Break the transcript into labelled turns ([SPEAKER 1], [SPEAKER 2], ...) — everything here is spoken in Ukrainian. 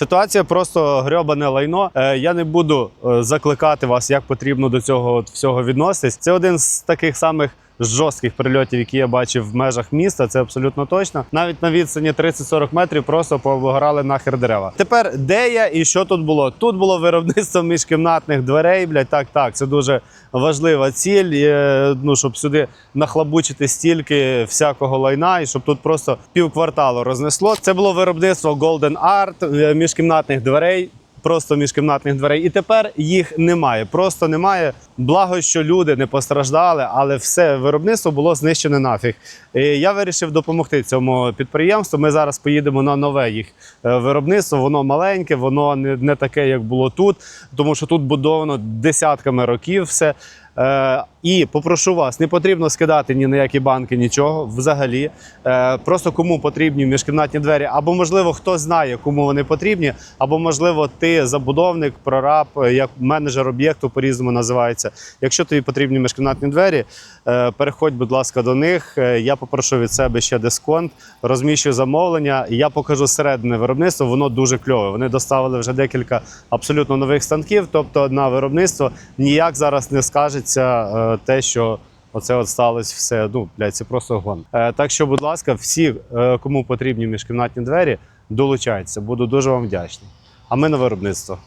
[SPEAKER 1] Ситуація просто грьобане лайно. Е, Я не буду е, закликати вас, як потрібно до цього всього відноситись. Це один з таких самих. Жорстких прильотів, які я бачив в межах міста, це абсолютно точно. Навіть на відстані 30-40 метрів просто повигорали нахер дерева. Тепер де я і що тут було? Тут було виробництво міжкімнатних дверей. Блядь, так, так, це дуже важлива ціль. е, Ну щоб сюди нахлабучити стільки всякого лайна, і щоб тут просто півкварталу рознесло. Це було виробництво Golden Art е, міжкімнатних дверей. Просто міжкімнатних дверей, і тепер їх немає. Просто немає. Благо, що люди не постраждали, але все виробництво було знищене нафіг. І я вирішив допомогти цьому підприємству. Ми зараз поїдемо на нове їх е, виробництво. Воно маленьке, воно не, не таке, як було тут, тому що тут будовано десятками років все. І попрошу вас, не потрібно скидати ні на які банки, нічого взагалі. Е, просто кому потрібні міжкімнатні двері, або можливо хто знає, кому вони потрібні, або можливо ти забудовник, прораб, е, як менеджер об'єкту по-різному називається. Якщо тобі потрібні міжкімнатні двері, е, переходь, будь ласка, до них. Я попрошу від себе ще дисконт, розміщую замовлення. Я покажу середне виробництво. Воно дуже кльове. Вони доставили вже декілька абсолютно нових станків. Тобто на виробництво ніяк зараз не скажеться те, що. Оце от сталося все. Ну, блядь, це просто гон. Е, так що, будь ласка, всі, е, кому потрібні міжкімнатні двері, долучайтеся. Буду дуже вам вдячний. А ми на виробництво.